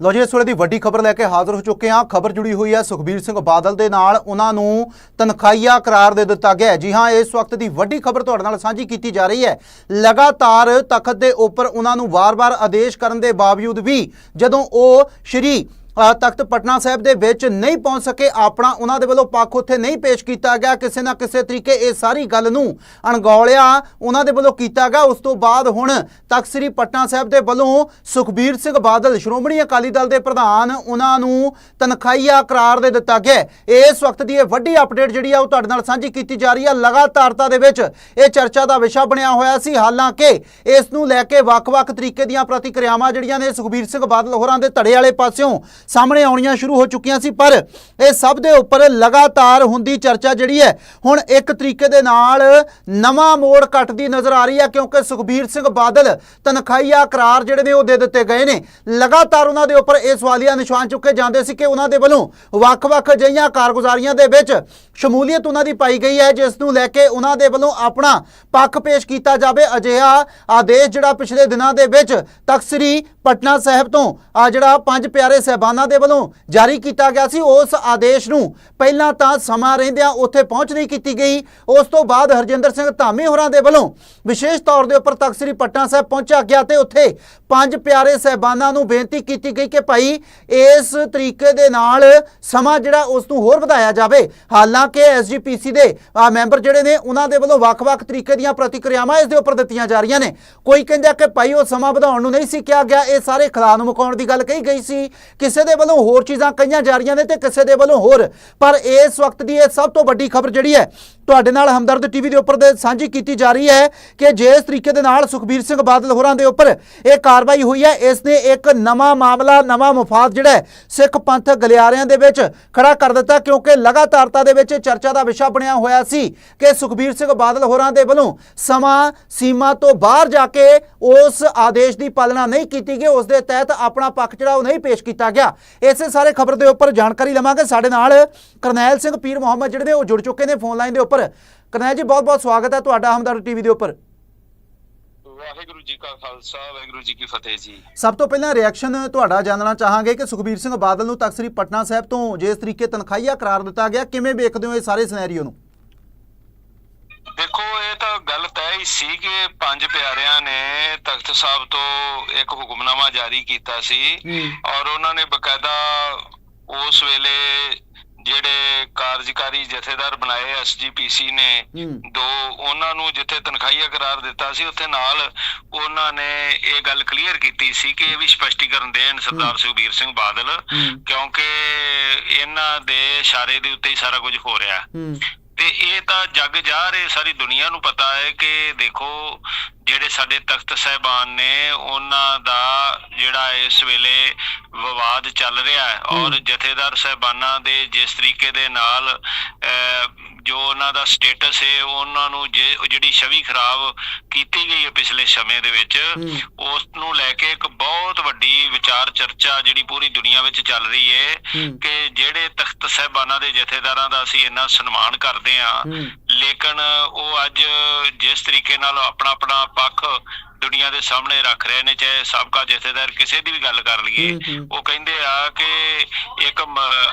ਲੋ ਜੀ, ਇਸ ਵੇਲੇ ਦੀ ਵੱਡੀ ਖਬਰ ਲੈ ਕੇ ਹਾਜ਼ਰ ਹੋ ਚੁੱਕੇ ਹਾਂ। ਖਬਰ ਜੁੜੀ ਹੋਈ ਹੈ ਸੁਖਬੀਰ ਸਿੰਘ ਬਾਦਲ ਦੇ ਨਾਲ। ਉਹਨਾਂ ਨੂੰ ਤਨਖਾਹੀਆ ਕਰਾਰ ਦੇ ਦਿੱਤਾ ਗਿਆ ਜੀ ਹਾਂ, ਇਸ ਵਕਤ ਦੀ ਵੱਡੀ ਖਬਰ ਤੁਹਾਡੇ ਨਾਲ ਸਾਂਝੀ ਕੀਤੀ ਜਾ ਰਹੀ ਹੈ। ਲਗਾਤਾਰ ਤਖਤ ਦੇ ਉੱਪਰ ਉਹਨਾਂ ਨੂੰ ਵਾਰ-ਵਾਰ ਆਦੇਸ਼ ਕਰਨ ਦੇ ਬਾਵਜੂਦ ਵੀ ਜਦੋਂ ਉਹ ਸ਼੍ਰੀ ਤਖਤ ਪਟਨਾ ਸਾਹਿਬ ਦੇ ਵਿੱਚ ਨਹੀਂ ਪਹੁੰਚ ਸਕੇ। ਆਪਣਾ ਉਹਨਾਂ ਦੇ ਵੱਲੋਂ ਪੱਖ ਉੱਥੇ ਨਹੀਂ ਪੇਸ਼ ਕੀਤਾ ਗਿਆ। ਕਿਸੇ ਨਾ ਕਿਸੇ ਤਰੀਕੇ ਇਹ ਸਾਰੀ ਗੱਲ ਨੂੰ ਅਣਗੌਲਿਆ ਉਹਨਾਂ ਦੇ ਵੱਲੋਂ ਕੀਤਾ ਗਿਆ। ਉਸ ਤੋਂ ਬਾਅਦ ਹੁਣ ਤਖਤ ਸ੍ਰੀ ਪਟਨਾ ਸਾਹਿਬ ਦੇ ਵੱਲੋਂ ਸੁਖਬੀਰ ਸਿੰਘ ਬਾਦਲ, ਸ਼੍ਰੋਮਣੀ ਅਕਾਲੀ ਦਲ ਦੇ ਪ੍ਰਧਾਨ, ਉਹਨਾਂ ਨੂੰ ਤਨਖਾਹੀਆ ਕਰਾਰ ਦੇ ਦਿੱਤਾ ਗਿਆ ਇਸ ਵਕਤ ਦੀ ਇਹ ਵੱਡੀ ਅਪਡੇਟ ਜਿਹੜੀ ਆ ਉਹ ਤੁਹਾਡੇ ਨਾਲ ਸਾਂਝੀ ਕੀਤੀ ਜਾ ਰਹੀ ਆ। ਲਗਾਤਾਰਤਾ ਦੇ ਵਿੱਚ ਇਹ ਚਰਚਾ ਦਾ ਵਿਸ਼ਾ ਬਣਿਆ ਹੋਇਆ ਸੀ। ਹਾਲਾਂਕਿ ਇਸ ਨੂੰ ਲੈ ਕੇ ਵੱਖ-ਵੱਖ ਤਰੀਕੇ ਦੀਆਂ ਪ੍ਰਤੀਕਿਰਿਆਵਾਂ ਜਿਹੜੀਆਂ ਨੇ ਸੁਖਬੀਰ ਸਿੰਘ ਬਾਦਲ ਹੋਰਾਂ ਦੇ ਧੜੇ ਵਾਲੇ ਪਾਸਿਓਂ ਸਾਹਮਣੇ ਆਉਣੀਆਂ ਸ਼ੁਰੂ ਹੋ ਚੁੱਕੀਆਂ ਸੀ, ਪਰ ਇਹ ਸਭ ਦੇ ਉੱਪਰ ਲਗਾਤਾਰ ਹੁੰਦੀ ਚਰਚਾ ਜਿਹੜੀ ਹੈ, ਹੁਣ ਇੱਕ ਤਰੀਕੇ ਦੇ ਨਾਲ ਨਵਾਂ ਮੋੜ ਕੱਟਦੀ ਨਜ਼ਰ ਆ ਰਹੀ ਹੈ, ਕਿਉਂਕਿ ਸੁਖਬੀਰ ਸਿੰਘ ਬਾਦਲ ਤਨਖਾਹੀਆ ਕਰਾਰ ਜਿਹੜੇ ਨੇ ਉਹ ਦੇ ਦਿੱਤੇ ਗਏ ਨੇ। ਲਗਾਤਾਰ ਉਹਨਾਂ ਦੇ ਉੱਪਰ ਇਹ ਸਵਾਲੀਆ ਨਿਸ਼ਾਨ ਚੁੱਕੇ ਜਾਂਦੇ ਸੀ ਕਿ ਉਹਨਾਂ ਦੇ ਵੱਲੋਂ ਵੱਖ-ਵੱਖ ਅਜਿਹੀਆਂ ਕਾਰਗੁਜ਼ਾਰੀਆਂ ਦੇ ਵਿੱਚ ਸ਼ਮੂਲੀਅਤ ਉਹਨਾਂ ਦੀ ਪਾਈ ਗਈ ਹੈ, ਜਿਸ ਨੂੰ ਲੈ ਕੇ ਉਹਨਾਂ ਦੇ ਵੱਲੋਂ ਆਪਣਾ ਪੱਖ ਪੇਸ਼ ਕੀਤਾ ਜਾਵੇ। ਅਜਿਹਾ ਆਦੇਸ਼ ਜਿਹੜਾ ਪਿਛਲੇ ਦਿਨਾਂ ਦੇ ਵਿੱਚ ਤਖਤ ਸ੍ਰੀ ਪਟਨਾ ਸਾਹਿਬ ਤੋਂ ਆ ਜਿਹੜਾ ਪੰਜ ਪਿਆਰੇ ਸਹਿਬਾਨਾਂ ਦੇ ਵੱਲੋਂ ਜਾਰੀ ਕੀਤਾ ਗਿਆ ਸੀ। ਉਸ ਆਦੇਸ਼ ਨੂੰ ਪਹਿਲਾਂ ਤਾਂ ਸਮਾਂ ਰਹਿੰਦਿਆਂ ਉੱਥੇ ਪਹੁੰਚ ਨਹੀਂ ਕੀਤੀ ਗਈ। ਉਸ ਤੋਂ ਬਾਅਦ ਹਰਜਿੰਦਰ ਸਿੰਘ ਧਾਮੀ ਹੋਰਾਂ ਦੇ ਵੱਲੋਂ ਵਿਸ਼ੇਸ਼ ਤੌਰ ਦੇ ਉੱਪਰ ਤਖਤ ਸ੍ਰੀ ਪਟਨਾ ਸਾਹਿਬ ਪਹੁੰਚਿਆ ਗਿਆ ਤੇ ਉੱਥੇ ਪੰਜ ਪਿਆਰੇ ਸਹਿਬਾਨਾਂ ਨੂੰ ਬੇਨਤੀ ਕੀਤੀ ਗਈ ਕਿ ਭਾਈ ਇਸ ਤਰੀਕੇ ਦੇ ਨਾਲ ਸਮਾਂ ਜਿਹੜਾ ਉਸ ਨੂੰ ਹੋਰ ਵਧਾਇਆ ਜਾਵੇ। ਹਾਲਾਂਕਿ ਐਸਜੀਪੀਸੀ ਦੇ ਮੈਂਬਰ ਜਿਹੜੇ ਨੇ, ਉਹਨਾਂ ਦੇ ਵੱਲੋਂ ਵੱਖ-ਵੱਖ ਤਰੀਕੇ ਦੀਆਂ ਪ੍ਰਤੀਕਿਰਿਆਵਾਂ ਇਸ ਦੇ ਉੱਪਰ ਦਿੱਤੀਆਂ ਜਾ ਰਹੀਆਂ ਨੇ। ਕੋਈ ਕਹਿੰਦਾ ਕਿ ਭਾਈ ਉਹ ਸਮਾਂ ਵਧਾਉਣ ਨੂੰ ਨਹੀਂ ਸੀ ਕਿਹਾ ਗਿਆ, ਇਹ ਸਾਰੇ ਖਿਲਾਫ ਨੂੰ ਮੁਕਾਉਣ ਦੀ ਗੱਲ ਕਹੀ ਗਈ ਸੀ। ਕਿਸੇ ਦੇ ਵੱਲੋਂ ਹੋਰ ਚੀਜ਼ਾਂ ਕਹੀਆਂ ਜਾ ਰਹੀਆਂ ਨੇ ਤੇ ਕਿਸੇ ਦੇ ਵੱਲੋਂ ਹੋਰ। ਪਰ ਇਸ ਵਕਤ ਦੀ ਇਹ ਸਭ ਤੋਂ ਵੱਡੀ ਖਬਰ ਜਿਹੜੀ ਹੈ, ਤੁਹਾਡੇ ਨਾਲ ਹਮਦਰਦ ਟੀਵੀ ਦੇ ਉੱਪਰ ਦੇ ਸਾਂਝੀ ਕੀਤੀ ਜਾ ਰਹੀ ਹੈ ਕਿ ਜਿਸ ਤਰੀਕੇ ਦੇ ਨਾਲ ਸੁਖਬੀਰ ਸਿੰਘ ਬਾਦਲ ਹੋਰਾਂ ਦੇ ਉੱਪਰ ਇਹ ਕਾਰਵਾਈ ਹੋਈ ਹੈ, ਇਸ ਨੇ ਇੱਕ ਨਵਾਂ ਮਾਮਲਾ, ਨਵਾਂ ਮਫਾਦ ਜਿਹੜਾ ਸਿੱਖ ਪੰਥ ਗਲਿਆਰਿਆਂ ਦੇ ਵਿੱਚ ਖੜਾ ਕਰ ਦਿੱਤਾ ਕਿਉਂਕਿ ਲਗਾਤਾਰਤਾ ਦੇ ਵਿੱਚ ਚਰਚਾ ਦਾ ਵਿਸ਼ਾ ਬਣਿਆ ਹੋਇਆ ਸੀ ਕਿ ਸੁਖਬੀਰ ਸਿੰਘ ਬਾਦਲ ਹੋਰਾਂ ਦੇ ਵੱਲੋਂ ਸਮਾਂ, ਸੀਮਾ ਤੋਂ ਬਾਹਰ ਜਾ ਕੇ ਉਸ ਆਦੇਸ਼ ਦੀ ਪਾਲਣਾ ਨਹੀਂ ਕੀਤੀ ਗਈ, ਉਸ ਦੇ ਤਹਿਤ ਆਪਣਾ ਪੱਖ ਜਿਹੜਾ ਉਹ ਨਹੀਂ ਪੇਸ਼ ਕੀਤਾ ਗਿਆ। ਇਸੇ ਸਾਰੇ ਖਬਰ ਦੇ ਉੱਪਰ ਜਾਣਕਾਰੀ ਲਵਾਂਗੇ। ਸਾਡੇ ਨਾਲ ਕਰਨੈਲ ਸਿੰਘ ਪੀਰ ਮੁਹੰਮਦ ਜਿਹੜੇ ਨੇ ਉਹ ਜੁੜ ਚੁੱਕੇ ਨੇ ਫੋਨ ਲਾਈਨ ਦੇ ਉੱਪਰ। ਕਰਨੈਲ ਜੀ ਬਹੁਤ ਬਹੁਤ ਸਵਾਗਤ ਹੈ ਤੁਹਾਡਾ ਹਮਦਰਦ ਟੀਵੀ ਦੇ ਉੱਪਰ। ਵਾਹਿਗੁਰੂ ਜੀ ਕਾ ਖਾਲਸਾ ਵਾਹਿਗੁਰੂ ਜੀ ਕੀ ਫਤਿਹ ਜੀ। ਸਭ ਤੋਂ ਪਹਿਲਾਂ ਰਿਐਕਸ਼ਨ ਤੁਹਾਡਾ ਜਾਣਨਾ ਚਾਹਾਂਗੇ ਕਿ ਸੁਖਬੀਰ ਸਿੰਘ ਬਾਦਲ ਨੂੰ ਤਖਤ ਸ੍ਰੀ ਪਟਨਾ ਸਾਹਿਬ ਤੋਂ ਜਿਸ ਤਰੀਕੇ ਤਨਖਾਹੀਆ ਕਰਾਰ ਦਿੱਤਾ ਗਿਆ ਕਿਵੇਂ ਵੇਖਦੇ ਹੋ ਇਹ ਸਾਰੇ ਸਿਨੈਰੀਓ ਨੂੰ? ਦੇਖੋ ਇਹ ਤਾਂ ਗੱਲ ਤੈਅ ਹੀ ਸੀ ਕਿ ਪੰਜ ਪਿਆਰਿਆਂ ਨੇ ਤਖਤ ਸਾਹਿਬ ਤੋਂ ਇੱਕ ਹੁਕਮਨਾਮਾ ਜਾਰੀ ਕੀਤਾ ਸੀ ਔਰ ਉਹਨਾਂ ਨੇ ਬਕਾਇਦਾ ਉਸ ਵੇਲੇ ਜਿਹੜੇ ਕਾਰਜਕਾਰੀ ਜਥੇਦਾਰ ਬਣਾਏ ਐਸਜੀਪੀਸੀ ਨੇ ਦੋ ਉਹਨਾਂ ਨੂੰ ਜਿੱਥੇ ਤਨਖਾਹੀਆ ਕਰਾਰ ਦਿੱਤਾ ਸੀ ਉੱਥੇ ਨਾਲ ਉਹਨਾਂ ਨੇ ਇਹ ਗੱਲ ਕਲੀਅਰ ਕੀਤੀ ਸੀ ਕਿ ਇਹ ਵੀ ਸਪਸ਼ਟੀਕਰਨ ਦੇਣ ਸਰਦਾਰ ਸੁਖਬੀਰ ਸਿੰਘ ਬਾਦਲ ਕਿਉਂਕਿ ਇਹਨਾਂ ਦੇ ਇਸ਼ਾਰੇ ਦੇ ਉੱਤੇ ਹੀ ਸਾਰਾ ਕੁਝ ਹੋ ਰਿਹਾ। ਤੇ ਇਹ ਤਾਂ ਜੱਗ ਜਾਹਰ ਹੈ ਸਾਰੀ ਦੁਨੀਆ ਨੂੰ ਪਤਾ ਹੈ ਕਿ ਦੇਖੋ ਜਿਹੜੇ ਸਾਡੇ ਤਖਤ ਸਹਿਬਾਨ ਨੇ ਉਹਨਾਂ ਦਾ ਜਿਹੜਾ ਇਸ ਵੇਲੇ ਵਿਵਾਦ ਚੱਲ ਰਿਹਾ ਹੈ ਔਰ ਜਥੇਦਾਰ ਸਹਿਬਾਨਾਂ ਦੇ ਜਿਸ ਤਰੀਕੇ ਦੇ ਨਾਲ ਅਹ, ਜੋ ਉਹਨਾਂ ਦਾ ਸਟੇਟਸ ਹੈ ਉਹਨਾਂ ਨੂੰ ਜਿਹੜੀ ਛਵੀ ਖਰਾਬ ਕੀਤੀ ਗਈ ਹੈ ਪਿਛਲੇ ਸਮੇਂ ਦੇ ਵਿੱਚ। ਉਸ ਨੂੰ ਲੈ ਕੇ ਇੱਕ ਬਹੁਤ ਵੱਡੀ ਵਿਚਾਰ ਚਰਚਾ ਜਿਹੜੀ ਪੂਰੀ ਦੁਨੀਆ ਵਿੱਚ ਚੱਲ ਰਹੀ ਹੈ ਕਿ ਜਿਹੜੇ ਤਖਤ ਸਹਿਬਾਨਾਂ ਦੇ ਜਥੇਦਾਰਾਂ ਦਾ ਅਸੀਂ ਇੰਨਾ ਸਨਮਾਨ ਕਰਦੇ ਹੂੰ ਲੇਕਿਨ ਉਹ ਅੱਜ ਜਿਸ ਤਰੀਕੇ ਨਾਲ ਆਪਣਾ ਆਪਣਾ ਪੱਖ ਦੁਨੀਆ ਦੇ ਸਾਹਮਣੇ ਰੱਖ ਰਹੇ ਨੇ ਚਾਹੇ ਸਾਬਕਾ ਜਥੇਦਾਰ ਕਿਸੇ ਦੀ ਵੀ ਗੱਲ ਕਰ ਲਈਏ। ਉਹ ਕਹਿੰਦੇ ਆ ਕਿ ਇੱਕ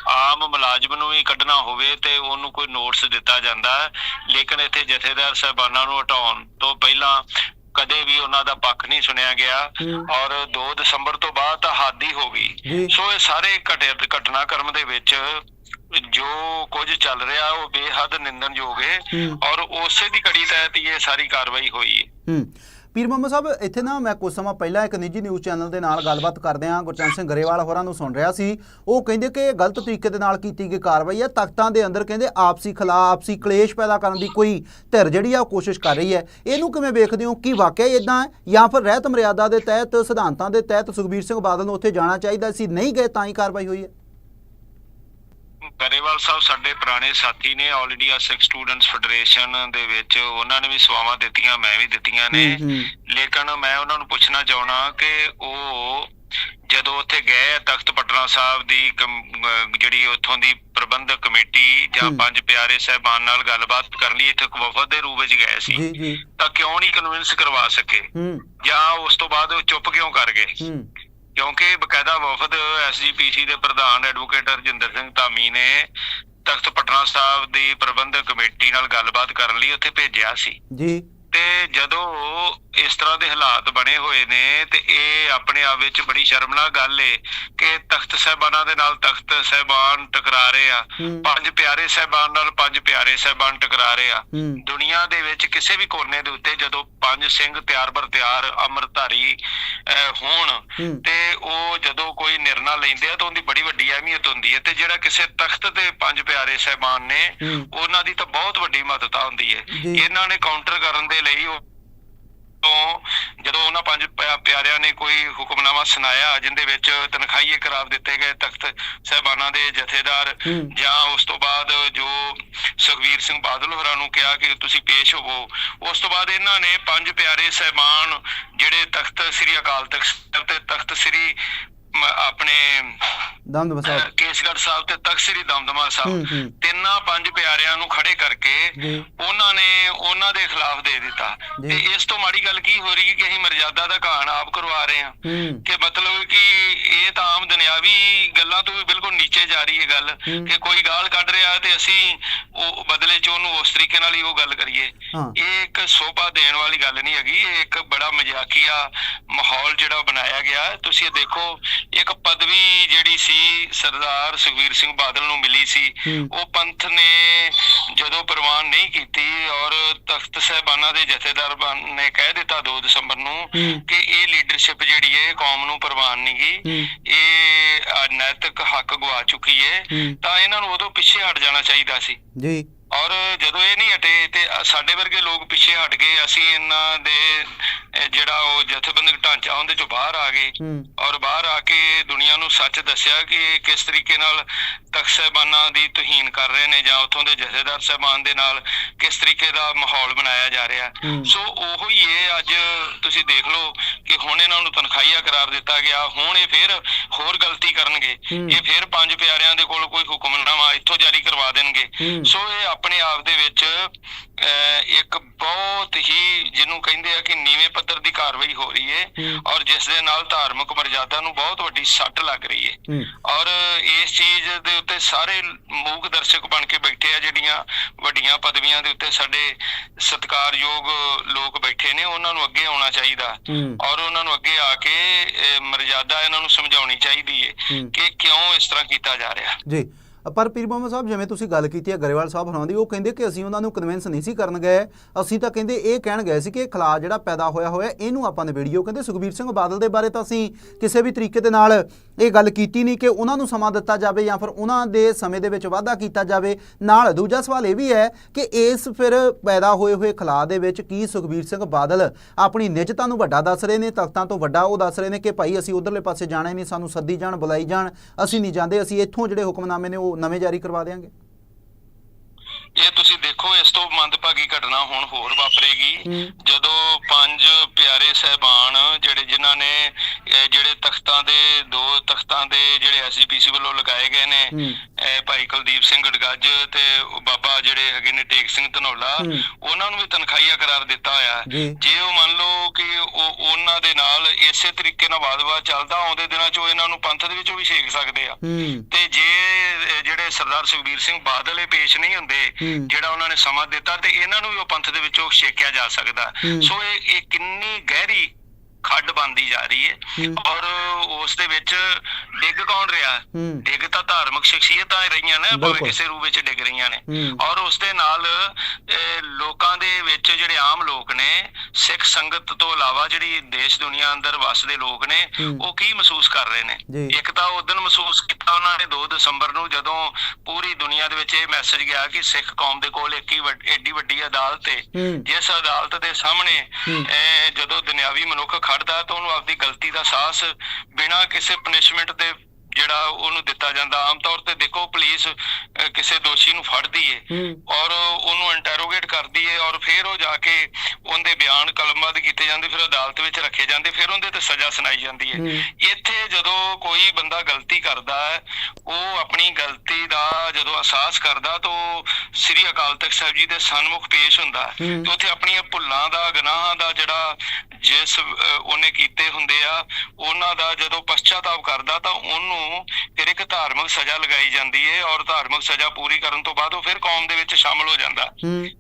ਆਮ ਮੁਲਾਜ਼ਮ ਨੂੰ ਵੀ ਕੱਢਣਾ ਹੋਵੇ ਤੇ ਉਹਨੂੰ ਕੋਈ ਨੋਟਿਸ ਦਿੱਤਾ ਜਾਂਦਾ ਲੇਕਿਨ ਇੱਥੇ ਜਥੇਦਾਰ ਸਾਹਿਬਾਨਾਂ ਨੂੰ ਹਟਾਉਣ ਤੋਂ ਪਹਿਲਾਂ ਕਦੇ ਵੀ ਉਹਨਾਂ ਦਾ ਪੱਖ ਨਹੀਂ ਸੁਣਿਆ ਗਿਆ। ਔਰ 2 ਦਸੰਬਰ ਤੋਂ ਬਾਅਦ ਤਾਂ ਹੱਦ ਹੀ। ਗਈ ਸੋ ਇਹ ਸਾਰੇ ਘਟੇ- ਘਟਨਾਕ੍ਰਮ ਦੇ ਵਿੱਚ ਜੋ ਕੁਝ ਚੱਲ ਰਿਹਾ ਉਹ ਬੇਹੱਦ ਨਿੰਦਣਯੋਗ ਹੈ। ਔਰ ਉਸੇ ਦੀ ਕੜੀ ਤਹਿਤ ਇਹ ਸਾਰੀ ਕਾਰਵਾਈ ਹੋਈ ਹੂੰ ਪੀਰ ਮੁਹੰਮਦ ਸਾਹਿਬ, ਇੱਥੇ ਨਾ ਮੈਂ ਕੁਝ ਸਮਾਂ ਪਹਿਲਾਂ ਇੱਕ ਨਿੱਜੀ ਨਿਊਜ਼ ਚੈਨਲ ਦੇ ਨਾਲ ਗੱਲਬਾਤ ਕਰਦੇ ਹਾਂ ਗੁਰਚਰਨ ਸਿੰਘ ਗਰੇਵਾਲ ਹੋਰਾਂ ਨੂੰ ਸੁਣ ਰਿਹਾ ਸੀ। ਉਹ ਕਹਿੰਦੇ ਕਿ ਇਹ ਗਲਤ ਤਰੀਕੇ ਦੇ ਨਾਲ ਕੀਤੀ ਗਈ ਕਾਰਵਾਈ ਹੈ। ਤਖਤਾਂ ਦੇ ਅੰਦਰ ਕਹਿੰਦੇ ਆਪਸੀ ਖਲਾ ਆਪਸੀ ਕਲੇਸ਼ ਪੈਦਾ ਕਰਨ ਦੀ ਕੋਈ ਧਿਰ ਜਿਹੜੀ ਆ ਉਹ ਕੋਸ਼ਿਸ਼ ਕਰ ਰਹੀ ਹੈ। ਇਹਨੂੰ ਕਿਵੇਂ ਵੇਖਦੇ ਹੋ? ਕੀ ਵਾਕਿਆ ਇਦਾਂ ਜਾਂ ਫਿਰ ਰਹਿਤ ਮਰਿਆਦਾ ਦੇ ਤਹਿਤ, ਸਿਧਾਂਤਾਂ ਦੇ ਤਹਿਤ ਸੁਖਬੀਰ ਸਿੰਘ ਬਾਦਲ ਨੂੰ ਉੱਥੇ ਜਾਣਾ ਚਾਹੀਦਾ ਸੀ, ਨਹੀਂ ਗਏ ਤਾਂ ਹੀ ਕਾਰਵਾਈ ਹੋਈ ਹੈ? ਗਰੇਵਾਲ ਸਾਹਿਬ ਸਾਡੇ ਪੁਰਾਣੇ ਸਾਥੀ ਨੇ all India Sikh students federation ਦੇ ਵਿੱਚ ਉਹਨਾਂ ਨੇ ਵੀ ਸੇਵਾਵਾਂ ਦਿੱਤੀਆਂ ਮੈਂ ਵੀ ਦਿੱਤੀਆਂ ਨੇ। ਲੇਕਿਨ ਮੈਂ ਉਹਨਾਂ ਨੂੰ ਪੁੱਛਣਾ ਚਾਹਣਾ ਕਿ ਉਹ ਜਦੋਂ ਉੱਥੇ ਗਏ ਤਖਤ ਪਟਨਾ ਸਾਹਿਬ ਦੀ ਜਿਹੜੀ ਉੱਥੋਂ ਦੀ ਪ੍ਰਬੰਧਕ ਕਮੇਟੀ ਜਾਂ। ਪੰਜ ਪਿਆਰੇ ਸਹਿਬਾਨ ਨਾਲ ਗੱਲਬਾਤ ਕਰਨ ਲਈ ਇੱਥੇ ਇੱਕ ਵਫਦ ਦੇ ਰੂਪ ਵਿੱਚ ਗਏ ਸੀ। ਤਾਂ ਕਿਉਂ ਨਹੀਂ ਕਨਵਿੰਸ ਕਰਵਾ ਸਕੇ? ਜਾਂ ਉਸ ਤੋਂ ਬਾਅਦ ਉਹ ਚੁੱਪ ਕਿਉਂ ਕਰ ਗਏ? ਕਿਉਂਕਿ ਬਕਾਇਦਾ ਵਫਦ ਐਸਜੀਪੀਸੀ ਦੇ ਪ੍ਰਧਾਨ ਐਡਵੋਕੇਟ ਰਜਿੰਦਰ ਸਿੰਘ ਧਾਮੀ ਨੇ ਤਖਤ ਪਟਨਾ ਸਾਹਿਬ ਦੀ ਪ੍ਰਬੰਧਕ ਕਮੇਟੀ ਨਾਲ ਗੱਲਬਾਤ ਕਰਨ ਲਈ ਉੱਥੇ ਭੇਜਿਆ ਸੀ। ਜੀ। ਤੇ ਜਦੋਂ ਇਸ ਤਰ੍ਹਾਂ ਦੇ ਹਾਲਾਤ ਬਣੇ ਹੋਏ ਨੇ ਤੇ ਇਹ ਆਪਣੇ ਆਪ ਵਿੱਚ ਬੜੀ ਸ਼ਰਮਨਾਕ ਗੱਲ ਏ ਕਿ ਤਖਤ ਸਾਹਿਬਾਨਾਂ ਦੇ ਨਾਲ ਤਖਤ ਸਾਹਿਬਾਨ ਟਕਰਾ ਰਹੇ ਆ ਪੰਜ ਪਿਆਰੇ ਸਾਹਿਬਾਨ ਨਾਲ ਪੰਜ ਪਿਆਰੇ ਸਾਹਿਬਾਨ ਟਕਰਾ ਰਹੇ ਆ ਦੁਨੀਆ ਦੇ ਵਿੱਚ ਕਿਸੇ ਵੀ ਕੋਨੇ ਦੇ ਉੱਤੇ ਜਦੋਂ ਪੰਜ ਸਿੰਘ ਤਿਆਰ ਬਰ ਤਿਆਰ ਅੰਮ੍ਰਿਤਧਾਰੀ ਅਹ, ਹੋਣ ਤੇ ਉਹ ਜਦੋਂ ਕੋਈ ਨਿਰਣਾ ਲੈਂਦੇ ਆ ਤਾਂ ਉਹਦੀ ਬੜੀ ਵੱਡੀ ਅਹਿਮੀਅਤ ਹੁੰਦੀ ਹੈ ਤੇ ਜਿਹੜਾ ਕਿਸੇ ਤਖਤ ਤੇ ਪੰਜ ਪਿਆਰੇ ਸਾਹਿਬਾਨ ਨੇ ਉਹਨਾਂ ਦੀ ਤਾਂ ਬਹੁਤ ਵੱਡੀ ਮਹੱਤਤਾ ਹੁੰਦੀ ਹੈ। ਇਹਨਾਂ ਨੇ ਕਾਊਂਟਰ ਕਰਨ ਦੇ ਲਈ ਉਹ ਤੋਂ ਜਦੋਂ ਉਹਨਾਂ ਪੰਜ ਪਿਆ- ਪਿਆਰਿਆਂ ਨੇ ਕੋਈ ਹੁਕਮਨਾਮਾ ਸੁਣਾਇਆ ਜਿੰਦੇ ਵਿੱਚ ਤਨਖਾਹੀਏ ਕਰਾਰ ਦਿੱਤੇ ਗਏ ਤਖਤ ਸਹਿਬਾਨਾਂ ਦੇ ਜਥੇਦਾਰ ਜਾਂ ਉਸ ਤੋਂ ਬਾਅਦ ਜੋ ਸੁਖਵੀਰ ਸਿੰਘ ਬਾਦਲ ਹੋਰਾਂ ਨੂੰ ਕਿਹਾ ਕਿ ਤੁਸੀਂ ਪੇਸ਼ ਹੋਵੋ ਉਸ ਤੋਂ ਬਾਅਦ ਇਹਨਾਂ ਨੇ ਪੰਜ ਪਿਆਰੇ ਸਹਿਬਾਨ ਜਿਹੜੇ ਤਖਤ ਸ੍ਰੀ ਅਕਾਲ ਤਖਤ ਸਾਹਿਬ ਤੇ ਤਖਤ ਸ੍ਰੀ ਆਪਣੇ ਦਮਦਮ ਸਾਹਿਬ। ਕੇਸਗੜ੍ਹ ਸਾਹਿਬ ਤੇ ਤਖਤ ਸ੍ਰੀ ਦਮਦਮਾ ਸਾਹਿਬ ਤਿੰਨਾਂ ਪੰਜ ਪਿਆਰਿਆਂ ਨੂੰ ਖੜੇ ਕਰਕੇ ਉਹਨਾਂ ਦੇ ਖਿਲਾਫ ਦੇ ਦਿੱਤਾ। ਤੇ ਇਸ ਤੋਂ ਮਾੜੀ ਗੱਲ ਕੀ ਹੋ ਰਹੀ ਹੈ ਕਿ ਅਸੀਂ ਮਰਜ਼ਾਦਾ ਦਾ ਘਾਣ ਆਪ ਕਰਵਾ ਰਹੇ ਹਾਂ। ਕਿ ਮਤਲਬ ਕਿ ਇਹ ਤਾਂ ਆਮ ਦੁਨਿਆਵੀ ਗੱਲਾਂ ਤੋਂ ਵੀ ਬਿਲਕੁਲ ਨੀਚੇ ਜਾ ਰਹੀ ਹੈ ਗੱਲ। ਕਿ ਕੋਈ ਗਾਲ ਕੱਢ ਰਿਹਾ ਤੇ ਅਸੀਂ ਉਹ ਬਦਲੇ ਚ ਉਹਨੂੰ ਉਸ ਤਰੀਕੇ ਨਾਲ ਹੀ ਉਹ ਗੱਲ ਕਰੀਏ। ਇਹ ਇੱਕ ਸੋਭਾ ਦੇਣ ਵਾਲੀ ਗੱਲ ਨਹੀਂ ਹੈਗੀ। ਇਹ ਇੱਕ ਬੜਾ ਮਜ਼ਾਕੀਆ ਮਾਹੌਲ ਜਿਹੜਾ ਬਣਾਇਆ ਗਿਆ। ਤੁਸੀਂ ਇਹ ਦੇਖੋ ਇੱਕ ਪਦਵੀ ਜਿਹੜੀ ਸੀ ਸਰਦਾਰ ਸੁਖਵੀਰ ਸਿੰਘ ਬਾਦਲ ਨੂੰ ਮਿਲੀ ਸੀ। ਉਹ ਪੰਥ ਨੇ ਜਦੋਂ ਪ੍ਰਵਾਨ ਨਹੀਂ ਕੀਤੀ ਔਰ ਤਖਤ ਸਾਹਿਬਾਨਾਂ ਦੇ ਜਥੇਦਾਰ ਨੇ ਕਹਿ ਦਿੱਤਾ 2 ਦਸੰਬਰ ਨੂੰ ਕਿ ਇਹ ਲੀਡਰਸ਼ਿਪ ਜਿਹੜੀ ਹੈ ਕੌਮ ਨੂੰ ਪ੍ਰਵਾਨ ਨਹੀਂ ਗਈ। ਹੂੰ। ਇਹ ਨੈਤਿਕ ਹੱਕ ਗਵਾ ਚੁੱਕੀ ਹੂੰ। ਤਾਂ ਇਹਨਾਂ ਨੂੰ ਉਦੋਂ ਪਿੱਛੇ ਹਟ ਜਾਣਾ ਚਾਹੀਦਾ ਸੀ। ਜੀ। ਔਰ ਜਦੋਂ ਇਹ ਨਹੀਂ ਹਟੇ ਤੇ ਸਾਡੇ ਵਰਗੇ ਲੋਕ ਪਿੱਛੇ ਹਟ ਗਏ ਅਸੀਂ ਇਹਨਾਂ ਦੇ ਜਿਹੜਾ ਉਹ ਜਥੇਬੰਦਕ ਢਾਂਚਾ ਉਹਦੇ ਚੋਂ ਬਾਹਰ ਆ ਗਏ। ਔਰ ਬਾਹਰ ਆ ਕੇ ਦੁਨੀਆ ਨੂੰ ਸੱਚ ਦੱਸਿਆ ਕਿ ਕਿਸ ਤਰੀਕੇ ਨਾਲ ਤਖਤ ਸਾਹਿਬਾਨਾਂ ਦੀ ਤੋਹੀਨ ਕਰ ਰਹੇ ਨੇ ਜਾਂ ਉੱਥੋਂ ਦੇ ਜਥੇਦਾਰ ਸਾਹਿਬਾਨ ਦੇ ਨਾਲ ਕਿਸ ਤਰੀਕੇ ਦਾ ਮਾਹੌਲ ਬਣਾਇਆ ਜਾ ਰਿਹਾ। ਸੋ ਉਹੋ ਹੀ ਇਹ ਅੱਜ ਤੁਸੀਂ ਦੇਖ ਲਓ ਕਿ ਹੁਣ ਇਹਨਾਂ ਨੂੰ ਤਨਖਾਹੀਆ ਕਰਾਰ ਦਿੱਤਾ ਗਿਆ। ਹੁਣ ਇਹ ਫਿਰ ਹੋਰ ਗਲਤੀ ਕਰਨਗੇ। ਇਹ ਫਿਰ ਪੰਜ ਪਿਆਰਿਆਂ ਦੇ ਕੋਲ ਕੋਈ ਹੁਕਮਨਾਮਾ ਇੱਥੋਂ ਜਾਰੀ ਕਰਵਾ ਦੇਣਗੇ। ਸੋ ਇਹ ਆਪਣੇ ਆਪ ਦੇ ਵਿੱਚ ਇੱਕ ਬਹੁਤ ਹੀ ਜਿਹਨੂੰ ਕਹਿੰਦੇ ਆ ਕਿ ਨੀਵੇਂ ਪੱਧਰ ਦੀ ਕਾਰਵਾਈ ਹੋ ਰਹੀ ਹੈ। ਔਰ ਜਿਸ ਦੇ ਨਾਲ ਧਾਰਮਿਕ ਮਰਜ਼ਾਦਾ ਨੂੰ ਬਹੁਤ ਵੱਡੀ ਸੱਟ ਲੱਗ ਰਹੀ ਹੈ। ਔਰ ਇਸ ਚੀਜ਼ ਦੇ ਉੱਤੇ ਸਾਰੇ ਮੂਕ ਦਰਸ਼ਕ ਬਣ ਕੇ ਬੈਠੇ ਆ ਜਿਹੜੀਆਂ ਵੱਡੀਆਂ ਪਦਵੀਆਂ ਦੇ ਉੱਤੇ ਸਾਡੇ ਸਤਿਕਾਰਯੋਗ ਲੋਕ ਬੈਠੇ ਨੇ ਉਹਨਾਂ ਨੂੰ ਅੱਗੇ ਆਉਣਾ ਚਾਹੀਦਾ। ਔਰ ਉਹਨਾਂ ਨੂੰ ਅੱਗੇ ਆ ਕੇ ਮਰਜ਼ਾਦਾ ਇਹਨਾਂ ਨੂੰ ਸਮਝਾਉਣੀ ਚਾਹੀਦੀ ਹੂੰ। ਕਿ ਕਿਉਂ ਇਸ ਤਰ੍ਹਾਂ ਕੀਤਾ ਜਾ ਰਿਹਾ। ਜੀ। ਪਰ ਪੀਰ ਮੁਹੰਮਦ ਸਾਹਿਬ, ਜਿਵੇਂ ਤੁਸੀਂ ਗੱਲ ਕੀਤੀ ਹੈ, ਗਰੇਵਾਲ ਸਾਹਿਬ ਹੋਰਾਂ ਦੀ, ਉਹ ਕਹਿੰਦੇ ਕਿ ਅਸੀਂ ਉਹਨਾਂ ਨੂੰ ਕਨਵਿੰਸ ਨਹੀਂ ਸੀ ਕਰਨ ਗਏ। ਅਸੀਂ ਤਾਂ ਕਹਿੰਦੇ ਇਹ ਕਹਿਣ ਗਏ ਸੀ ਕਿ ਇਹ ਖਲਾ ਜਿਹੜਾ ਪੈਦਾ ਹੋਇਆ ਹੋਇਆ, ਇਹਨੂੰ ਆਪਾਂ ਨੇ ਵੀਡੀਓ ਕਹਿੰਦੇ ਸੁਖਬੀਰ ਸਿੰਘ ਬਾਦਲ ਦੇ ਬਾਰੇ ਤਾਂ ਅਸੀਂ ਕਿਸੇ ਵੀ ਤਰੀਕੇ ਦੇ ਨਾਲ ਇਹ ਗੱਲ ਕੀਤੀ ਨਹੀਂ ਕਿ ਉਹਨਾਂ ਨੂੰ ਸਮਾਂ ਦਿੱਤਾ ਜਾਵੇ ਜਾਂ ਫਿਰ ਉਹਨਾਂ ਦੇ ਸਮੇਂ ਦੇ ਵਿੱਚ ਵਾਧਾ ਕੀਤਾ ਜਾਵੇ। ਨਾਲ ਦੂਜਾ ਸਵਾਲ ਇਹ ਵੀ ਹੈ ਕਿ ਇਸ ਫਿਰ ਪੈਦਾ ਹੋਏ ਹੋਏ ਖਲਾ ਦੇ ਵਿੱਚ ਕੀ ਸੁਖਬੀਰ ਸਿੰਘ ਬਾਦਲ ਆਪਣੀ ਨਿਜਤਾ ਨੂੰ ਵੱਡਾ ਦੱਸ ਰਹੇ ਨੇ, ਤਖਤਾਂ ਤੋਂ ਵੱਡਾ ਉਹ ਦੱਸ ਰਹੇ ਨੇ ਕਿ ਭਾਈ ਅਸੀਂ ਉਧਰਲੇ ਪਾਸੇ ਜਾਣਾ ਹੀ ਨਹੀਂ, ਸਾਨੂੰ ਸੱਦੀ ਜਾਣ, ਬੁਲਾਈ ਜਾਣ, ਅਸੀਂ ਨਹੀਂ ਜਾਂਦੇ, ਅਸੀਂ ਇੱਥੋਂ ਜਿਹੜੇ ਹੁਕਮਨਾਮੇ ਨੇ ਉਹ ਨਵੇਂ ਜਾਰੀ ਕਰਵਾ ਦੇਵਾਂਗੇ ਇਹ ਤੁਸੀਂ ਦੇਖੋ ਇਸ ਤੋਂ ਮੰਦਭਾਗੀ ਘਟਨਾ ਹੁਣ ਹੋਰ ਵਾਪਰੇਗੀ। ਜਦੋਂ ਪੰਜ ਪਿਆਰੇ ਸਹਿਬਾਨ ਜਿਹੜੇ ਜਿਨ੍ਹਾਂ ਨੇ ਜਿਹੜੇ ਤਖਤਾਂ ਦੇ ਦੋ ਤਖਤਾਂ ਦੇ ਜਿਹੜੇ ਐਸਜੀਪੀਸੀ ਵੱਲੋਂ ਲਗਾਏ ਗਏ ਨੇ ਭਾਈ ਕੁਲਦੀਪ ਸਿੰਘ ਗੜਗੱਜ ਤੇ ਬਾਬਾ ਜਿਹੜੇ ਹੈਗੇ ਨੇ ਟੇਕ ਸਿੰਘ ਧਨੌਲਾ। ਉਹਨਾਂ ਨੂੰ ਵੀ ਤਨਖਾਹੀਆ ਕਰਾਰ ਦਿੱਤਾ ਹੋਇਆ। ਜੀ। ਉਹ ਮੰਨ ਲਓ ਕਿ ਉਹ ਉਹਨਾਂ ਦੇ ਨਾਲ ਇਸੇ ਤਰੀਕੇ ਨਾਲ ਵਾਦ-ਵਾਦ ਚੱਲਦਾ ਆਉਂਦੇ ਦਿਨਾਂ 'ਚ ਉਹ ਇਹਨਾਂ ਨੂੰ ਪੰਥ ਦੇ ਵਿੱਚੋਂ ਵੀ ਛੇਕ ਸਕਦੇ ਆ। ਤੇ ਜੇ ਸਰਦਾਰ ਸੁਖਬੀਰ ਸਿੰਘ ਬਾਦਲ ਇਹ ਪੇਸ਼ ਨਹੀਂ ਹੁੰਦੇ ਜਿਹੜਾ ਉਹਨਾਂ ਨੇ ਸਮਾਂ ਦਿੱਤਾ ਤੇ ਇਹਨਾਂ ਨੂੰ ਵੀ ਉਹ ਪੰਥ ਦੇ ਵਿੱਚੋਂ ਛੇਕਿਆ ਜਾ ਸਕਦਾ। ਸੋ ਇਹ ਇਹ ਕਿੰਨੀ ਗਹਿਰੀ ਖੱਡ ਬੰਦੀ ਜਾ ਰਹੀ ਹੂੰ। ਔਰ ਉਸ ਦੇ ਵਿੱਚ ਡਿੱਗ ਕੌਣ ਰਿਹਾ? ਡਿੱਗ ਤਾਂ ਧਾਰਮਿਕ ਸ਼ਖਸੀਅਤਾਂ ਹੀ ਰਹੀਆਂ ਨੇ ਭਾਵੇਂ। ਕਿਸੇ ਰੂਪ ਵਿੱਚ ਡਿੱਗ ਰਹੀਆਂ ਨੇ। ਔਰ ਉਸ ਦੇ ਨਾਲ ਲੋਕਾਂ ਦੇ ਵਿੱਚ ਜਿਹੜੇ ਆਮ ਲੋਕ ਨੇ ਸਿੱਖ ਸੰਗਤ ਤੋਂ ਇਲਾਵਾ ਜਿਹੜੀ ਦੇਸ਼ ਦੁਨੀਆ ਅੰਦਰ ਵੱਸਦੇ ਲੋਕ ਨੇ। ਉਹ ਕੀ ਮਹਿਸੂਸ ਕਰ ਰਹੇ ਨੇ? ਇੱਕ ਤਾਂ ਉਸ ਦਿਨ ਮਹਿਸੂਸ ਕੀਤਾ ਉਹਨਾਂ ਨੇ 2 ਦਸੰਬਰ ਨੂੰ ਜਦੋਂ ਪੂਰੀ ਦੁਨੀਆ ਦੇ ਵਿੱਚ ਇਹ ਮੈਸੇਜ ਗਿਆ ਕਿ ਸਿੱਖ ਕੌਮ ਦੇ ਕੋਲ ਇੱਕ ਹੀ ਵੱਡ- ਏਡੀ ਵੱਡੀ ਅਦਾਲਤ ਹੈ। ਜਿਸ ਅਦਾਲਤ ਦੇ ਸਾਹਮਣੇ ਜਦੋਂ ਦੁਨਿਆਵੀ ਮਨੁੱਖ ਖੜਦਾ ਤਾਂ ਉਹਨੂੰ ਆਪਦੀ ਗਲਤੀ ਦਾ ਅਹਿਸਾਸ ਬਿਨਾਂ ਕਿਸੇ ਪਨਿਸ਼ਮੈਂਟ ਦੇ ਜਿਹੜਾ ਉਹਨੂੰ ਦਿੱਤਾ ਜਾਂਦਾ ਆਮ ਤੌਰ ਤੇ ਦੇਖੋ ਪੁਲਿਸ ਕਿਸੇ ਦੋਸ਼ੀ ਨੂੰ ਫੜਦੀ ਏ ਔਰ ਉਹਨੂੰ ਇੰਟਰੋਗੇਟ ਕਰਦੀ ਏ ਔਰ ਫਿਰ ਉਹ ਜਾ ਕੇ ਉਹਦੇ ਬਿਆਨ ਕਲਮਬੱਧ ਕੀਤੇ ਜਾਂਦੇ ਫਿਰ ਅਦਾਲਤ ਵਿੱਚ ਰੱਖੇ ਜਾਂਦੇ ਫਿਰ ਉਹਦੇ ਤੇ ਸਜ਼ਾ ਸੁਣਾਈ ਜਾਂਦੀ ਏ। ਇੱਥੇ ਜਦੋਂ ਕੋਈ ਬੰਦਾ ਗਲਤੀ ਕਰਦਾ ਹੈ ਉਹ ਆਪਣੀ ਗਲਤੀ ਦਾ ਜਦੋਂ ਅਹਿਸਾਸ ਕਰਦਾ ਤਾਂ ਉਹ ਸ੍ਰੀ ਅਕਾਲ ਤਖਤ ਸਾਹਿਬ ਜੀ ਦੇ ਸਨਮੁਖ ਪੇਸ਼ ਹੁੰਦਾ। ਤੇ ਉੱਥੇ ਆਪਣੀਆਂ ਭੁੱਲਾਂ ਦਾ ਗੁਨਾਹਾਂ ਦਾ ਜਿਹੜਾ ਜਿਸ ਉਹਨੇ ਕੀਤੇ ਹੁੰਦੇ ਆ ਉਹਨਾਂ ਦਾ ਜਦੋਂ ਪਛਤਾਤਾਪ ਕਰਦਾ ਤਾਂ ਉਹਨੂੰ ਫਿਰ ਇੱਕ ਧਾਰਮਿਕ ਸਜ਼ਾ ਲਗਾਈ ਜਾਂਦੀ ਹੈ ਔਰ ਧਾਰਮਿਕ ਸਜ਼ਾ ਪੂਰੀ ਕਰਨ ਤੋਂ ਬਾਅਦ ਉਹ ਫਿਰ ਕੌਮ ਦੇ ਵਿੱਚ ਸ਼ਾਮਲ ਹੋ ਜਾਂਦਾ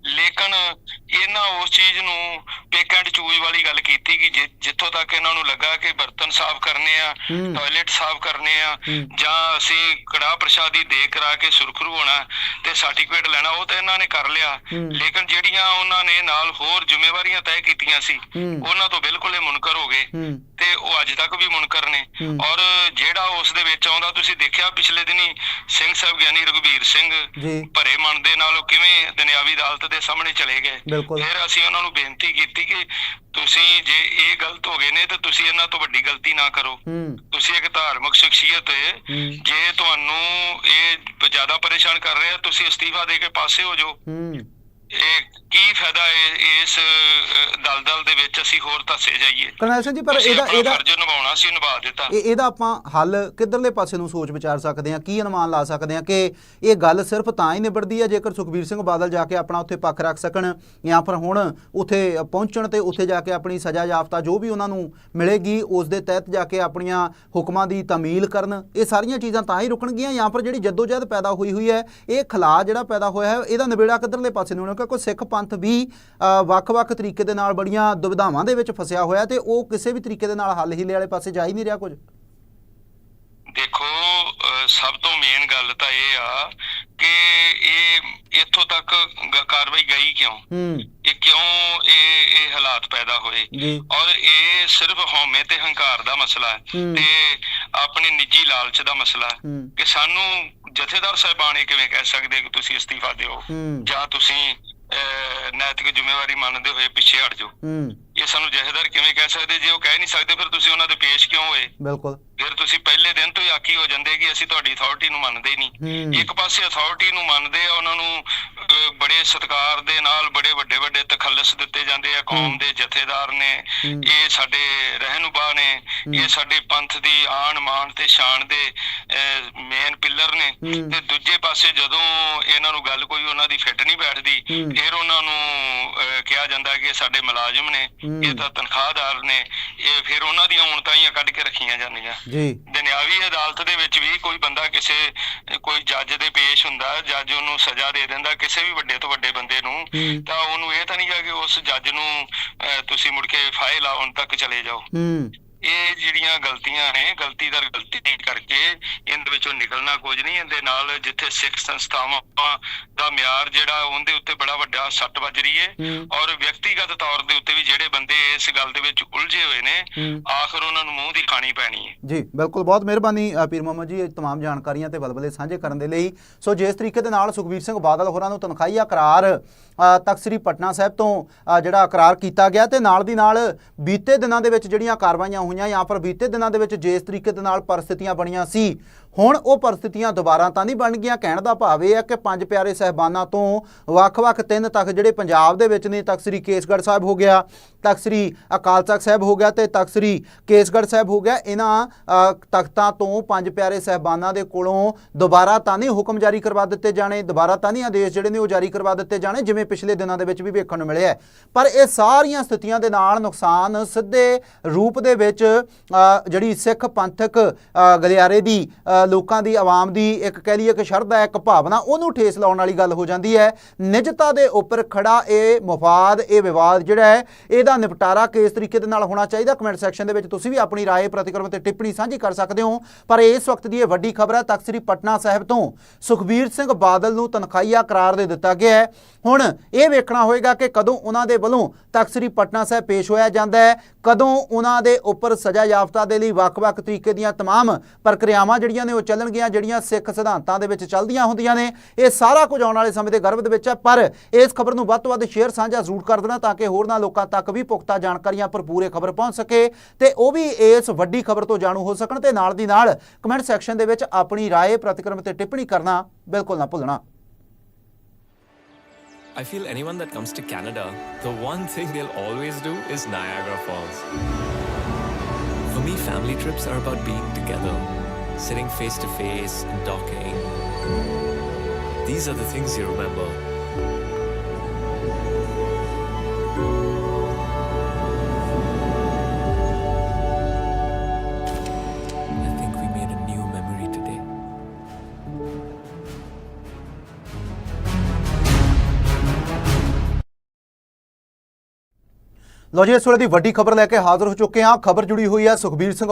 ਲੇਕਿਨ ਇਹਨਾਂ ਉਸ ਚੀਜ਼ ਨੂੰ ਪਿਕ ਐਂਡ ਚੂਜ਼ ਵਾਲੀ ਗੱਲ ਕੀਤੀ ਕਿ ਜਿੱਥੋਂ ਤੱਕ ਇਹਨਾਂ ਨੂੰ ਲੱਗਾ ਕਿ ਬਰਤਨ ਸਾਫ਼ ਕਰਨੇ ਆ। ਟਾਇਲਟ ਸਾਫ਼ ਕਰਨੇ ਆ। ਜਾਂ ਅਸੀਂ ਕੜਾਹ ਪ੍ਰਸ਼ਾਦੀ ਦੇ ਕਰਾ ਕੇ ਸੁਰਖਰੂ ਹੋਣਾ ਤੇ ਸਰਟੀਫਿਕੇਟ ਲੈਣਾ ਉਹ ਤਾਂ ਇਹਨਾਂ ਨੇ ਕਰ ਲਿਆ। ਲੇਕਿਨ ਜਿਹੜੀਆਂ ਉਹਨਾਂ ਨੇ ਨਾਲ ਹੋਰ ਜ਼ਿੰਮੇਵਾਰੀਆਂ ਤੈਅ ਕੀਤੀਆਂ ਸੀ। ਉਹਨਾਂ ਤੋਂ ਬਿਲਕੁਲ ਇਹ ਮੁਨਕਰ ਹੋ ਗਏ ਤੇ ਉਹ ਅੱਜ ਤੱਕ ਵੀ ਮੁਨਕਰ ਨੇ। ਔਰ ਜਿਹੜਾ ਉਸ ਦੇ ਵਿੱਚ ਆਉਂਦਾ ਤੁਸੀਂ ਦੇਖਿਆ ਪਿਛਲੇ ਦਿਨੀ ਸਿੰਘ ਸਾਹਿਬ ਗਿਆਨੀ ਰਘਬੀਰ ਸਿੰਘ ਭਰੇ ਮਨ ਦੇ ਨਾਲ ਉਹ ਕਿਵੇਂ ਦੁਨਿਆਵੀ ਅਦਾਲਤ ਦੇ ਸਾਹਮਣੇ ਚਲੇ ਗਏ। ਫਿਰ ਅਸੀਂ ਉਹਨਾਂ ਨੂੰ ਬੇਨਤੀ ਕੀਤੀ ਕਿ ਤੁਸੀਂ ਜੇ ਇਹ ਗਲਤ ਹੋ ਗਏ ਨੇ ਤਾਂ ਤੁਸੀਂ ਇਹਨਾਂ ਤੋਂ ਵੱਡੀ ਗਲਤੀ ਨਾ ਕਰੋ। ਤੁਸੀਂ ਇੱਕ ਧਾਰਮਿਕ ਸ਼ਖਸੀਅਤ ਹੈ। ਜੇ ਤੁਹਾਨੂੰ ਇਹ ਜ਼ਿਆਦਾ ਪਰੇਸ਼ਾਨ ਕਰ ਰਿਹਾ ਤੁਸੀਂ ਅਸਤੀਫਾ ਦੇ ਕੇ ਪਾਸੇ ਹੋ ਜਾਓ। ਇਹ ਕੀ ਫਾਇਦਾ ਇਸ ਦਲਦਲ ਦੇ ਵਿੱਚ ਅਸੀਂ ਹੋਰ ਧੱਸੇ ਜਾਈਏ? ਕਰਨੈਲ ਸਿੰਘ ਜੀ ਪਰ ਇਹਦਾ ਇਹਦਾ ਫਰਜ਼ ਨਿਭਾਉਣਾ ਸੀ ਨਿਭਾ ਦਿੱਤਾ। ਇਹ ਇਹਦਾ ਆਪਾਂ ਹੱਲ ਕਿੱਧਰਲੇ ਪਾਸੇ ਨੂੰ ਸੋਚ ਵਿਚਾਰ ਸਕਦੇ ਹਾਂ ਕੀ ਅਨੁਮਾਨ ਲਾ ਸਕਦੇ ਹਾਂ ਕਿ ਇਹ ਗੱਲ ਸਿਰਫ ਤਾਂ ਹੀ ਨਿਬੜਦੀ ਹੈ ਜੇਕਰ ਸੁਖਬੀਰ ਸਿੰਘ ਬਾਦਲ ਜਾ ਕੇ ਆਪਣਾ ਉੱਥੇ ਪੱਖ ਰੱਖ ਸਕਣ ਜਾਂ ਫਿਰ ਹੁਣ ਉੱਥੇ ਪਹੁੰਚਣ ਤੇ ਉੱਥੇ ਜਾ ਕੇ ਆਪਣੀ ਸਜ਼ਾ ਯਾਫਤਾ ਜੋ ਵੀ ਉਹਨਾਂ ਨੂੰ ਮਿਲੇਗੀ ਉਸ ਦੇ ਤਹਿਤ ਜਾ ਕੇ ਆਪਣੀਆਂ ਹੁਕਮਾਂ ਦੀ ਤਾਮੀਲ ਕਰਨ। ਇਹ ਸਾਰੀਆਂ ਚੀਜ਼ਾਂ ਤਾਂ ਹੀ ਰੁਕਣਗੀਆਂ ਜਾਂ ਫਿਰ ਜਿਹੜੀ ਜਦੋਜਹਿਦ ਪੈਦਾ ਹੋਈ ਹੋਈ ਹੈ ਇਹ ਖਲਾ ਜਿਹੜਾ ਪੈਦਾ ਹੋਇਆ ਹੈ ਇਹਦਾ ਨਿਬੇੜਾ ਕਿੱਧਰਲੇ ਪਾਸੇ ਨੂੰ ਕਿਉਂਕਿ ਸਿੱਖ ਪੰਥ ਵੀ ਅ, ਵੱਖ-ਵੱਖ ਤਰੀਕੇ ਦੇ ਨਾਲ ਬੜੀਆਂ ਦੁਵਿਧਾਵਾਂ ਦੇ ਵਿੱਚ ਫਸਿਆ ਹੋਇਆ ਤੇ ਉਹ ਕਿਸੇ ਵੀ ਤਰੀਕੇ ਦੇ ਨਾਲ ਹੱਲ ਹੀਲੇ ਵਾਲੇ ਪਾਸੇ ਜਾ ਹੀ ਨਹੀਂ ਰਿਹਾ ਕੁਝ? ਦੇਖੋ ਸਭ ਤੋਂ ਮੇਨ ਗੱਲ ਤਾਂ ਇਹ ਆ ਕਿ ਇਹ ਇੱਥੋਂ ਤੱਕ ਕਾਰਵਾਈ ਗਈ ਕਿਉਂ? ਇਹ ਕਿਉਂ ਇਹ ਇਹ ਹਾਲਾਤ ਪੈਦਾ ਹੋਏ? ਔਰ ਇਹ ਸਿਰਫ ਹਉਮੈ ਤੇ ਹੰਕਾਰ ਦਾ ਮਸਲਾ ਹੈ। ਤੇ ਆਪਣੇ ਨਿੱਜੀ ਲਾਲਚ ਦਾ ਮਸਲਾ ਹੈ ਕਿ ਸਾਨੂੰ ਜਥੇਦਾਰ ਸਾਹਿਬਾਨ ਇਹ ਕਿਵੇਂ ਕਹਿ ਸਕਦੇ ਕਿ ਤੁਸੀਂ ਅਸਤੀਫਾ ਦਿਓ? ਜਾਂ ਤੁਸੀਂ ਨੈਤਿਕ ਜ਼ਿੰਮੇਵਾਰੀ ਮੰਨਦੇ ਹੋਏ ਪਿੱਛੇ ਹਟ ਜਾਓ। ਇਹ ਸਾਨੂੰ ਜਥੇਦਾਰ ਕਿਵੇਂ ਕਹਿ ਸਕਦੇ? ਜੇ ਉਹ ਕਹਿ ਨਹੀਂ ਸਕਦੇ ਫਿਰ ਤੁਸੀਂ ਉਹਨਾਂ ਦੇ ਪੇਸ਼ ਕਿਉਂ ਹੋਏ? ਬਿਲਕੁਲ। ਫਿਰ ਤੁਸੀਂ ਪਹਿਲੇ ਦਿਨ ਤੋਂ ਹੀ ਆਕੀ ਹੋ ਜਾਂਦੇ ਕਿ ਅਸੀਂ ਤੁਹਾਡੀ ਅਥਾਰਟੀ ਨੂੰ ਮੰਨਦੇ। ਨਹੀਂ ਇੱਕ ਪਾਸੇ ਅਥਾਰਟੀ ਨੂੰ ਮੰਨਦੇ ਆ ਉਹਨਾਂ ਨੂੰ ਬੜੇ ਸਤਿਕਾਰ ਦੇ ਨਾਲ ਬੜੇ ਵੱਡੇ ਵੱਡੇ ਤਖੱਲਸ ਦਿੱਤੇ ਜਾਂਦੇ ਆ ਕੌਮ ਦੇ ਜਥੇਦਾਰ ਨੇ। ਇਹ ਸਾਡੇ ਰਹਿਨੁਮਾ ਨੇ ਇਹ ਸਾਡੇ ਪੰਥ ਦੀ ਆਣ ਮਾਣ ਤੇ ਸ਼ਾਨ ਦੇ ਮੇਨ ਪਿੱਲਰ ਨੇ। ਤੇ ਦੂਜੇ ਪਾਸੇ ਜਦੋਂ ਇਹਨਾਂ ਨੂੰ ਗੱਲ ਕੋਈ ਉਹਨਾਂ ਦੀ ਫਿੱਟ ਨਹੀਂ ਬੈਠਦੀ। ਫਿਰ ਉਹਨਾਂ ਨੂੰ ਕਿਹਾ ਜਾਂਦਾ ਕਿ ਸਾਡੇ ਮੁਲਾਜ਼ਮ ਨੇ। ਇਹ ਤਾਂ ਤਨਖਾਹਦਾਰ ਨੇ ਇਹ ਫਿਰ ਉਹਨਾਂ ਦੀਆਂ ਔਣਤਾਂ ਕੱਢ ਕੇ ਰੱਖੀਆਂ ਜਾਂਦੀਆਂ ਜੀ। ਦੁਨਿਆਵੀ ਅਦਾਲਤ ਦੇ ਵਿੱਚ ਵੀ ਕੋਈ ਬੰਦਾ ਕਿਸੇ ਕੋਈ ਜੱਜ ਦੇ ਪੇਸ਼ ਹੁੰਦਾ ਜੱਜ ਉਹਨੂੰ ਸਜ਼ਾ ਦੇ ਦਿੰਦਾ ਕਿਸੇ ਵੀ ਵੱਡੇ ਤੋਂ ਵੱਡੇ ਬੰਦੇ ਨੂੰ। ਤਾਂ ਉਹਨੂੰ ਇਹ ਤਾਂ ਨਹੀਂ ਕਿ ਉਸ ਜੱਜ ਨੂੰ ਤੁਸੀਂ ਮੁੜ ਕੇ ਫਾਈਲ ਆਉਣ ਤੱਕ ਚਲੇ ਜਾਓ। ਹੂੰ। ਇਹ ਜਿਹੜੀਆਂ ਗਲਤੀਆਂ ਨੇ ਗਲਤੀ ਦਰ ਗਲਤੀ ਕਰਕੇ ਇਹਦੇ ਵਿੱਚੋਂ ਨਿਕਲਣਾ ਕੁਝ ਨਹੀਂ ਇਹਦੇ ਨਾਲ ਜਿੱਥੇ ਸਿੱਖ ਸੰਸਥਾਵਾਂ ਦਾ ਮਿਆਰ ਜਿਹੜਾ ਉਹਦੇ ਉੱਤੇ ਬੜਾ ਵੱਡਾ ਸੱਟ ਵੱਜ ਰਹੀ ਹੈ ਹੂੰ। ਔਰ ਵਿਅਕਤੀਗਤ ਤੌਰ ਦੇ ਉੱਤੇ ਵੀ ਜਿਹੜੇ ਬੰਦੇ ਇਸ ਗੱਲ ਦੇ ਵਿੱਚ ਉਲਝੇ ਹੋਏ ਨੇ ਹੂੰ। ਆਖਰ ਉਹਨਾਂ ਨੂੰ ਮੂੰਹ ਦੀ ਖਾਣੀ ਪੈਣੀ ਹੈ ਜੀ ਬਿਲਕੁਲ ਬਹੁਤ ਮਿਹਰਬਾਨੀ ਅ, ਪੀਰ ਮੁਹੰਮਦ ਜੀ ਇਹ तमाम ਜਾਣਕਾਰੀਆਂ ਤੇ ਬਲਬਲੇ ਸਾਂਝੇ ਕਰਨ ਦੇ ਲਈ ਸੋ ਜਿਸ ਤਰੀਕੇ ਦੇ ਨਾਲ ਸੁਖਬੀਰ ਸਿੰਘ ਬਾਦਲ ਹੋਰਾਂ ਨੂੰ ਤਨਖਾਹੀਆ ਕਰਾਰ ਅ, ਤਖਤ ਸ੍ਰੀ ਪਟਨਾ ਸਾਹਿਬ ਤੋਂ ਅ, ਜਿਹੜਾ ਕਰਾਰ ਕੀਤਾ ਗਿਆ ਤੇ ਨਾਲ ਦੀ ਨਾਲ ਬੀਤੇ ਦਿਨਾਂ ਦੇ ਵਿੱਚ ਜਿਹੜੀਆਂ ਕਾਰਵਾਈਆਂ ਹੋਈਆਂ ਜਾਂ ਫਿਰ ਬੀਤੇ ਦਿਨਾਂ ਦੇ ਵਿੱਚ ਜਿਸ ਤਰੀਕੇ ਦੇ ਨਾਲ ਪਰਿਸਥਿਤੀਆਂ ਬਣੀਆਂ ਸੀ ਹੁਣ ਉਹ ਪਰਿਸਥਿਤੀਆਂ ਦੁਬਾਰਾ ਤਾਂ ਨਹੀਂ ਬਣ ਗਈਆਂ। ਕਹਿਣ ਦਾ ਭਾਵ ਇਹ ਹੈ ਕਿ ਪੰਜ ਪਿਆਰੇ ਸਹਿਬਾਨਾਂ ਤੋਂ ਵੱਖ-ਵੱਖ ਤਿੰਨ ਤਖਤ ਜਿਹੜੇ ਪੰਜਾਬ ਦੇ ਵਿੱਚ ਨੇ, ਤਖਤ ਸ੍ਰੀ ਕੇਸਗੜ੍ਹ ਸਾਹਿਬ ਹੋ ਗਿਆ, ਤਖਤ ਸ੍ਰੀ ਅਕਾਲ ਤਖਤ ਸਾਹਿਬ ਹੋ ਗਿਆ ਤੇ ਤਖਤ ਸ੍ਰੀ ਕੇਸਗੜ੍ਹ ਸਾਹਿਬ ਹੋ ਗਿਆ। ਇਹਨਾਂ ਤਖਤਾਂ ਤੋਂ ਪੰਜ ਪਿਆਰੇ ਸਹਿਬਾਨਾਂ ਦੇ ਕੋਲੋਂ ਦੁਬਾਰਾ ਤਾਂ ਨਹੀਂ ਹੁਕਮ ਜਾਰੀ ਕਰਵਾ ਦਿੱਤੇ ਜਾਣੇ, ਦੁਬਾਰਾ ਤਾਂ ਨਹੀਂ ਆਦੇਸ਼ ਜਿਹੜੇ ਨੇ ਉਹ ਜਾਰੀ ਕਰਵਾ ਦਿੱਤੇ ਜਾਣੇ, ਜਿਵੇਂ ਪਿਛਲੇ ਦਿਨਾਂ ਦੇ ਵਿੱਚ ਵੀ ਵੇਖਣ ਨੂੰ ਮਿਲਿਆ ਪਰ ਇਹ ਸਾਰੀਆਂ ਸਥਿਤੀਆਂ ਦੇ ਨਾਲ ਨੁਕਸਾਨ ਸਿੱਧੇ ਰੂਪ ਦੇ ਵਿੱਚ ਜਿਹੜੀ ਸਿੱਖ ਪੰਥਕ ਗਲਿਆਰੇ ਦੀ ਲੋਕਾਂ ਦੀ ਆਵਾਮ ਦੀ ਇੱਕ ਕਹਿ ਲਈਏ ਕਿ ਸ਼ਰਧਾ ਇੱਕ ਭਾਵਨਾ ਉਹਨੂੰ ਠੇਸ ਲਾਉਣ ਵਾਲੀ ਗੱਲ ਹੋ ਜਾਂਦੀ ਹੈ ਨਿਜਤਾ ਦੇ ਉੱਪਰ ਖੜਾ ਇਹ ਮਫਾਦ ਇਹ ਵਿਵਾਦ ਜਿਹੜਾ ਹੈ ਇਹਦਾ ਨਿਪਟਾਰਾ ਕਿਸ ਤਰੀਕੇ ਦੇ ਨਾਲ ਹੋਣਾ ਚਾਹੀਦਾ ਕਮੈਂਟ ਸੈਕਸ਼ਨ ਦੇ ਵਿੱਚ ਤੁਸੀਂ ਵੀ ਆਪਣੀ رائے ਪ੍ਰਤੀਕਰਮ ਤੇ ਟਿੱਪਣੀ ਸਾਂਝੀ ਕਰ ਸਕਦੇ ਹੋ ਪਰ ਇਸ ਵਕਤ ਦੀ ਇਹ ਵੱਡੀ ਖਬਰ ਹੈ ਤਖਤ ਸ੍ਰੀ ਪਟਨਾ ਸਾਹਿਬ ਤੋਂ ਸੁਖਬੀਰ ਸਿੰਘ ਬਾਦਲ ਨੂੰ ਤਨਖਾਹੀਆ ਕਰਾਰ ਦੇ ਦਿੱਤਾ ਗਿਆ ਹੈ ਹੁਣ ਇਹ ਵੇਖਣਾ ਹੋਏਗਾ ਕਿ ਕਦੋਂ ਉਹਨਾਂ ਦੇ ਵੱਲੋਂ ਤਖਤ ਸ੍ਰੀ ਪਟਨਾ ਸਾਹਿਬ ਪੇਸ਼ ਹੋਇਆ ਜਾਂਦਾ ਹੈ ਕਦੋਂ ਉਹਨਾਂ ਦੇ ਉੱਪਰ ਸਜ਼ਾ ਯਾਫਤਾ ਦੇ ਲਈ ਵੱਖ-ਵੱਖ ਤਰੀਕੇ ਦੀਆਂ तमाम ਪ੍ਰਕਿਰਿਆਵਾਂ ਜਿਹੜੀਆਂ ਨੇ ਉਹ ਚੱਲਣਗੀਆਂ ਜਿਹੜੀਆਂ ਸਿੱਖ ਸਿਧਾਂਤਾਂ ਦੇ ਵਿੱਚ ਚੱਲਦੀਆਂ ਹੁੰਦੀਆਂ ਨੇ ਇਹ ਸਾਰਾ ਕੁਝ ਆਉਣ ਵਾਲੇ ਸਮੇਂ ਦੇ ਗਰਭ ਦੇ ਵਿੱਚ ਹੈ ਪਰ ਇਸ ਖਬਰ ਨੂੰ ਵੱਧ ਤੋਂ ਵੱਧ ਸ਼ੇਅਰ ਸਾਂਝਾ ਜ਼ਰੂਰ ਕਰ ਦੇਣਾ ਤਾਂ ਕਿ ਹੋਰਨਾਂ ਲੋਕਾਂ ਤੱਕ ਵੀ ਪੁਖਤਾ ਜਾਣਕਾਰੀਆਂ ਭਰਪੂਰ ਇਹ ਖਬਰ ਪਹੁੰਚ ਸਕੇ ਤੇ ਉਹ ਵੀ ਇਸ ਵੱਡੀ ਖਬਰ ਤੋਂ ਜਾਣੂ ਹੋ ਸਕਣ ਤੇ ਨਾਲ ਦੀ ਨਾਲ ਕਮੈਂਟ ਸੈਕਸ਼ਨ ਦੇ ਵਿੱਚ ਆਪਣੀ رائے ਪ੍ਰਤੀਕਰਮ ਤੇ ਟਿੱਪਣੀ ਕਰਨਾ ਬਿਲਕੁਲ ਨਾ ਭੁੱਲਣਾ I feel anyone that comes to Canada, the one thing they'll always do is Niagara Falls. For me, family trips are about being together, sitting face to face and talking. These are the things you remember. I think we made a new memory today. ਲੋ ਜੀ ਇਸ ਵੇਲੇ ਦੀ ਵੱਡੀ ਖਬਰ ਲੈ ਕੇ ਹਾਜ਼ਰ ਹੋ ਚੁੱਕੇ ਹਾਂ ਖਬਰ ਜੁੜੀ ਹੋਈ ਹੈ ਸੁਖਬੀਰ ਸਿੰਘ